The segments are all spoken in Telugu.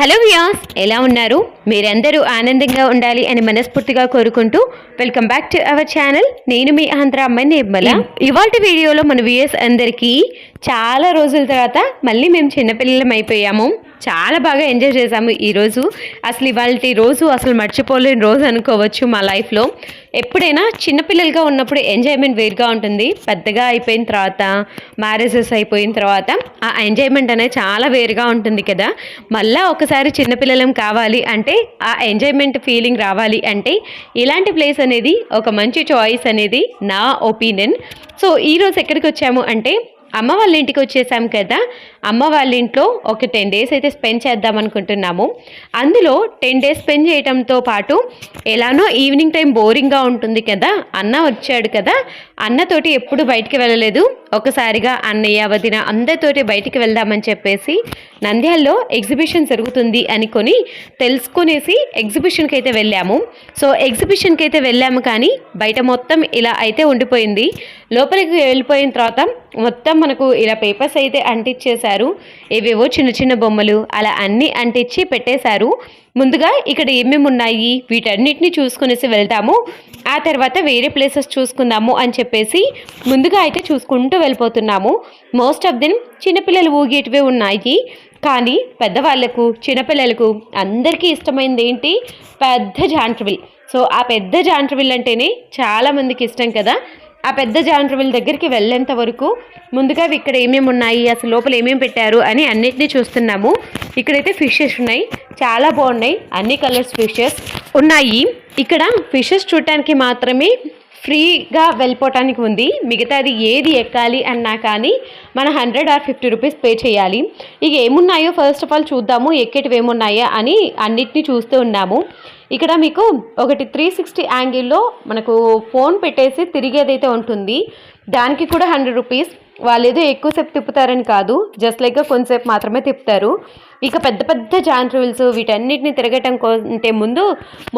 హలో వ్యాస్ ఎలా ఉన్నారు? మీరందరూ ఆనందంగా ఉండాలి అని మనస్ఫూర్తిగా కోరుకుంటూ welcome back to our channel. నేను మీ ఆంధ్ర అమ్మాయి నిర్మల. ఇవాళ వీడియోలో మన వ్యూయర్స్ అందరికీ చాలా రోజుల తర్వాత మళ్ళీ మేము చిన్నపిల్లలం అయిపోయాము. చాలా బాగా ఎంజాయ్ చేసాము ఈరోజు. అసలు ఇవాళ రోజు అసలు మర్చిపోలేని రోజు అనుకోవచ్చు మా లైఫ్లో. ఎప్పుడైనా చిన్నపిల్లలుగా ఉన్నప్పుడు ఎంజాయ్మెంట్ వేరుగా ఉంటుంది. పెద్దగా అయిపోయిన తర్వాత మ్యారేజెస్ అయిపోయిన తర్వాత ఆ ఎంజాయ్మెంట్ అనేది చాలా వేరుగా ఉంటుంది కదా. మళ్ళా ఒకసారి చిన్నపిల్లలం కావాలి అంటే ఆ ఎంజాయ్మెంట్ ఫీలింగ్ రావాలి అంటే ఇలాంటి ప్లేస్ అనేది ఒక మంచి చాయిస్ అనేది నా ఒపీనియన్. సో ఈరోజు ఎక్కడికి వచ్చాము అంటే అమ్మ వాళ్ళ ఇంటికి వచ్చేసాం కదా. అమ్మ వాళ్ళ ఇంట్లో ఒక టెన్ డేస్ అయితే స్పెండ్ చేద్దాం అనుకుంటున్నాము. అందులో టెన్ డేస్ స్పెండ్ చేయడంతో పాటు ఎలానో ఈవినింగ్ టైం బోరింగ్గా ఉంటుంది కదా. అన్న వచ్చాడు కదా. అన్నతోటి ఎప్పుడు బయటికి వెళ్ళలేదు. ఒకసారిగా అన్నయ్య వదిన అందరితోటి బయటికి వెళ్దామని చెప్పేసి నంద్యాలలో ఎగ్జిబిషన్ జరుగుతుంది అనుకొని తెలుసుకునేసి ఎగ్జిబిషన్కి అయితే వెళ్ళాము. సో ఎగ్జిబిషన్కి అయితే వెళ్ళాము కానీ బయట మొత్తం ఇలా అయితే ఉండిపోయింది. లోపలికి వెళ్ళిపోయిన తర్వాత మొత్తం మనకు ఇలా పేపర్స్ అయితే అంటించేశారు. ఏవేవో చిన్న చిన్న బొమ్మలు అలా అన్నీ అంటించి పెట్టేశారు. ముందుగా ఇక్కడ ఏమేమి ఉన్నాయి? వీటన్నిటిని చూసుకునేసి వెళ్తాము. ఆ తర్వాత వేరే ప్లేసెస్ చూసుకుందాము అని చెప్పేసి ముందుగా అయితే చూసుకుంటూ వెళ్ళిపోతున్నాము. మోస్ట్ ఆఫ్ దెన్ చిన్నపిల్లలు ఊగేటివే ఉన్నాయి. కానీ పెద్దవాళ్ళకు చిన్నపిల్లలకు అందరికీ ఇష్టమైనది ఏంటి? పెద్ద జాంట్రవిల్ సో ఆ పెద్ద జాంట్రవిల్ అంటేనే చాలామందికి ఇష్టం కదా? ఆ పెద్ద జాంట్రవిల్ దగ్గరికి వెళ్ళేంత వరకు ముందుగా ఇక్కడ ఏమేమి ఉన్నాయి అసలు లోపల ఏమేమి పెట్టారు అని అన్నిటినీ చూస్తున్నాము. ఇక్కడైతే ఫిషెస్ ఉన్నాయి చాలా బాగున్నాయి అన్ని కలర్స్ ఫిషెస్ ఉన్నాయి. ఇక్కడ ఫిషెస్ చూడటానికి మాత్రమే ఫ్రీగా వెళ్ళిపోవటానికి ఉంది. మిగతాది ఏది ఎక్కాలి అన్నా కానీ మన hundred or fifty rupees pay చేయాలి. ఇక ఏమున్నాయో ఫస్ట్ ఆఫ్ ఆల్ చూద్దాము ఎక్కేటివి ఏమున్నాయా అని అన్నిటినీ చూస్తూ ఉన్నాము. ఇక్కడ మీకు ఒకటి త్రీ సిక్స్టీ యాంగిల్లో మనకు ఫోన్ పెట్టేసి తిరిగేదైతే ఉంటుంది. దానికి కూడా హండ్రెడ్ రూపీస్ వాళ్ళు ఏదో ఎక్కువసేపు తిప్పుతారని కాదు. జస్ట్ లైక్ కొంతసేపు మాత్రమే తిప్పుతారు. ఇక పెద్ద పెద్ద జాంట్రివిల్స్ వీటన్నిటిని తిరగటం అంటే ముందు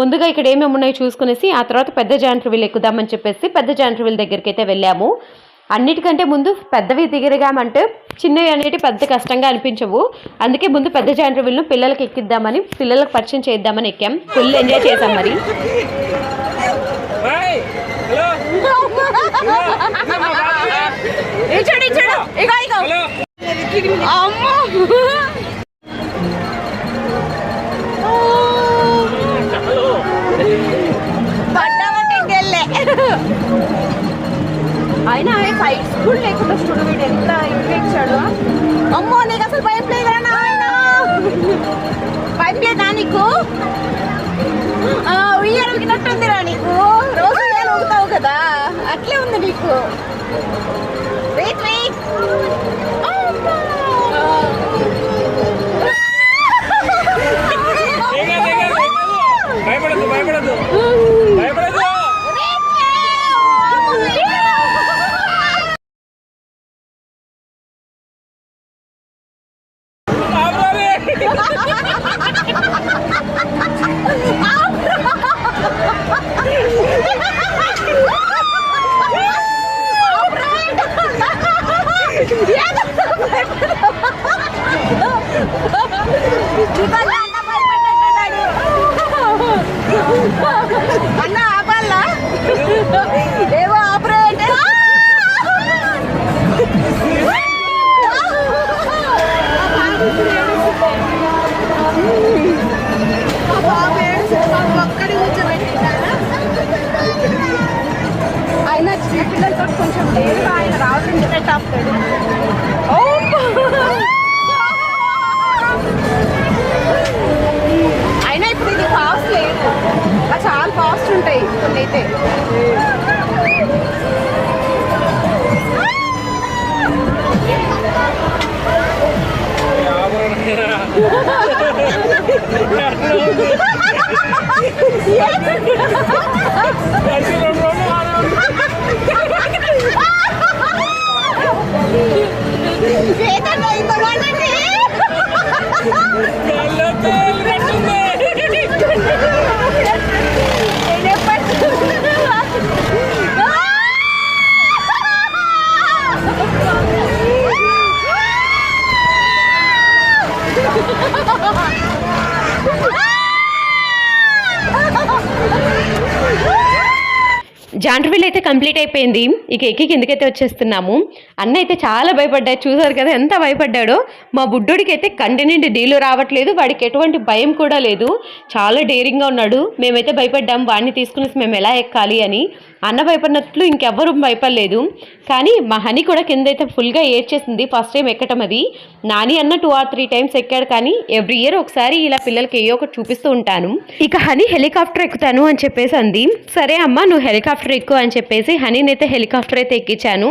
ముందుగా ఇక్కడ ఏమేమి ఉన్నాయో చూసుకునేసి ఆ తర్వాత పెద్ద జాంట్రివిల్ ఎక్కుదామని చెప్పేసి పెద్ద జాంట్రివిల్ దగ్గరికి అయితే వెళ్ళాము. అన్నిటికంటే ముందు పెద్దవి దిగరగామంటే చిన్నవి అనేవి పెద్ద కష్టంగా అనిపించవు. అందుకే ముందు పెద్ద జాంట్రివిల్ను పిల్లలకి ఎక్కిద్దామని పిల్లలకు పరిచయం చేద్దామని ఎక్కాం. ఫుల్ ఎంజాయ్ చేసాం మరి. హాయ్ అయినా ఫైట్ స్కూల్ లేకుండా చూడు వీడు ఎంత ఇచ్చాడు అమ్మో నీకు అసలు భయం లేదా నాయన? భయం లేదా నీకు? ఆ, ఉయ్యాల నీకు. రోజు నేను ఊగుతావు కదా. అట్లే ఉంది నీకు. వెయిట్ lọc జాంట్రవిల్ అయితే కంప్లీట్ అయిపోయింది. ఇక ఎక్కి కిందకైతే వచ్చేస్తున్నాము? అన్న అయితే చాలా భయపడ్డాడు. చూసారు కదా ఎంత భయపడ్డాడో. మా బుడ్డోడికి అయితే కంటి నుండి రావట్లేదు. వాడికి ఎటువంటి భయం కూడా లేదు. చాలా డేరింగ్గా ఉన్నాడు. మేమైతే భయపడ్డాం. వాడిని తీసుకుని మేము ఎలా ఎక్కాలి అని. అన్న భయపడినట్లు ఇంకెవ్వరూ భయపడలేదు. కానీ మా హనీ కూడా కింద అయితే ఫుల్గా ఏడ్చేసింది. ఫస్ట్ టైం ఎక్కటం అది. నాని అన్న టూ ఆర్ త్రీ టైమ్స్ ఎక్కాడు కానీ ఎవ్రీ ఇయర్ ఒకసారి ఇలా పిల్లలకి ఏ ఒకటి చూపిస్తూ ఉంటాను. ఇక హనీ హెలికాప్టర్ ఎక్కుతాను అని చెప్పేసి అంది. సరే అమ్మ నువ్వు హెలికాప్టర్ ఎక్కువ అని చెప్పేసి హనీని అయితే హెలికాప్టర్ అయితే ఎక్కించాను.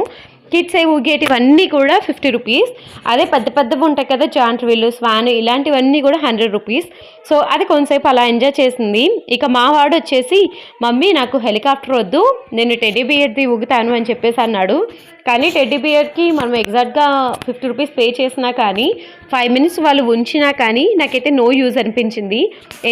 కిడ్స్ అవి ఊగేటివన్నీ కూడా ఫిఫ్టీ రూపీస్. అదే పెద్ద పెద్దవి ఉంటాయి కదా జాంట్ వీళ్ళు స్వాన్ ఇలాంటివన్నీ కూడా హండ్రెడ్ రూపీస్. సో అది కొంతసేపు అలా ఎంజాయ్ చేసింది. ఇక మా వాడు వచ్చేసి మమ్మీ నాకు హెలికాప్టర్ వద్దు నేను టెడ్డీ బియర్ది ఊగుతాను అని చెప్పేసి అన్నాడు. కానీ టెడ్డీ బియర్కి మనం ఎగ్జాక్ట్గా ఫిఫ్టీ రూపీస్ పే చేసినా కానీ ఫైవ్ మినిట్స్ వాళ్ళు ఉంచినా కానీ నాకైతే నో యూజ్ అనిపించింది.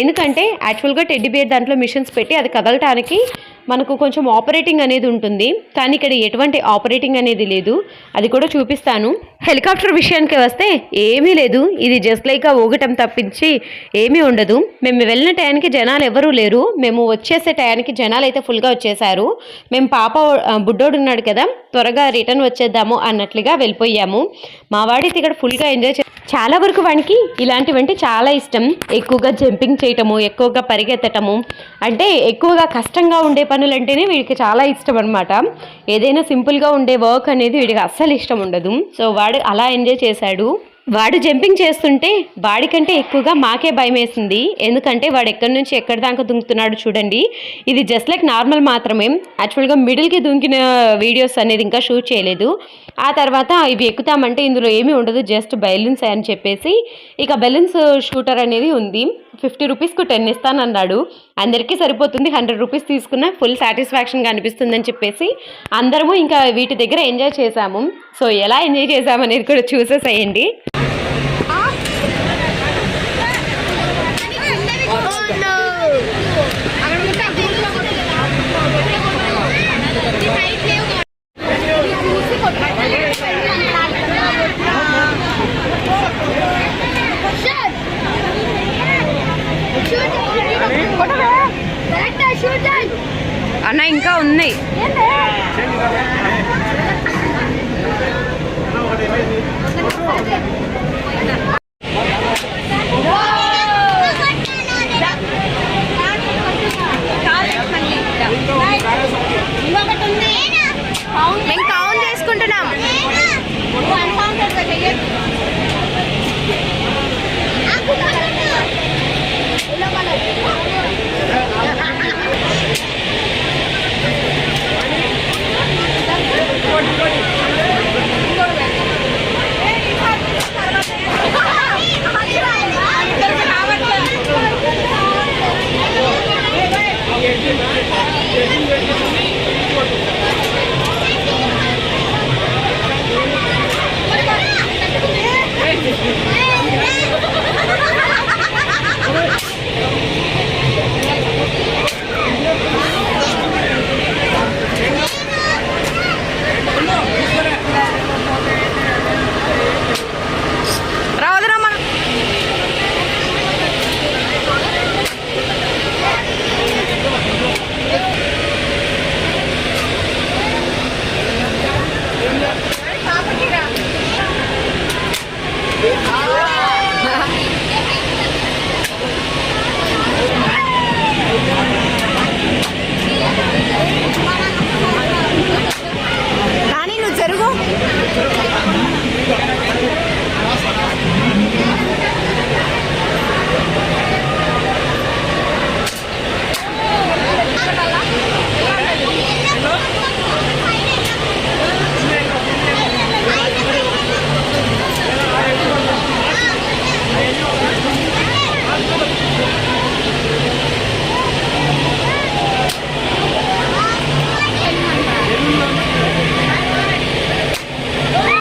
ఎందుకంటే యాక్చువల్గా టెడ్డీ బియర్ దాంట్లో మిషన్స్ పెట్టి అది కదలటానికి మనకు కొంచెం ఆపరేటింగ్ అనేది ఉంటుంది. కానీ ఇక్కడ ఎటువంటి ఆపరేటింగ్ అనేది లేదు. అది కూడా చూపిస్తాను. హెలికాప్టర్ విషయానికి వస్తే ఏమీ లేదు. ఇది జస్ట్ లైక్ ఊగటం తప్పించి ఏమీ ఉండదు. మేము వెళ్ళిన టయానికి జనాలు ఎవరూ లేరు. మేము వచ్చేసే టయానికి జనాలు అయితే ఫుల్గా వచ్చేసారు. మేము పాప బుడ్డోడు ఉన్నాడు కదా త్వరగా రిటర్న్ వచ్చేద్దాము అన్నట్లుగా వెళ్ళిపోయాము. మా వాడితే ఇక్కడ ఫుల్గా ఎంజాయ్ చే చాలా వరకు వానికి ఇలాంటివంటే చాలా ఇష్టం. ఎక్కువగా జంపింగ్ చేయటము ఎక్కువగా పరిగెత్తటము. అంటే ఎక్కువగా కష్టంగా ఉండే పనులు అంటేనే వీడికి చాలా ఇష్టం అనమాట ఏదైనా సింపుల్గా ఉండే వర్క్ అనేది వీడికి అస్సలు ఇష్టం ఉండదు. సో వాడు వాడు అలా ఎంజాయ్ చేశాడు. వాడు జంపింగ్ చేస్తుంటే వాడికంటే ఎక్కువగా మాకే భయం వేసింది ఎందుకంటే వాడు ఎక్కడి నుంచి ఎక్కడి దాకా దుంకుతున్నాడు చూడండి. ఇది జస్ట్ లైక్ నార్మల్ మాత్రమే. యాక్చువల్గా మిడిల్కి దుంకిన వీడియోస్ అనేది ఇంకా షూట్ చేయలేదు. ఆ తర్వాత ఇవి ఎక్కుతామంటే ఇందులో ఏమీ ఉండదు. జస్ట్ బెలూన్స్ అని చెప్పేసి ఇక బెలూన్స్ షూటర్ అనేది ఉంది. ఫిఫ్టీ రూపీస్కు టెన్ ఇస్తానన్నాడు. అందరికీ సరిపోతుంది హండ్రెడ్ రూపీస్ తీసుకున్న ఫుల్ సాటిస్ఫాక్షన్గా అనిపిస్తుందని చెప్పేసి అందరము ఇంకా వీటి దగ్గర ఎంజాయ్ చేశాము. సో ఎలా ఎంజాయ్ చేసామనేది కూడా చూసేసేయండి. అన్న ఇంకా ఉన్నాయి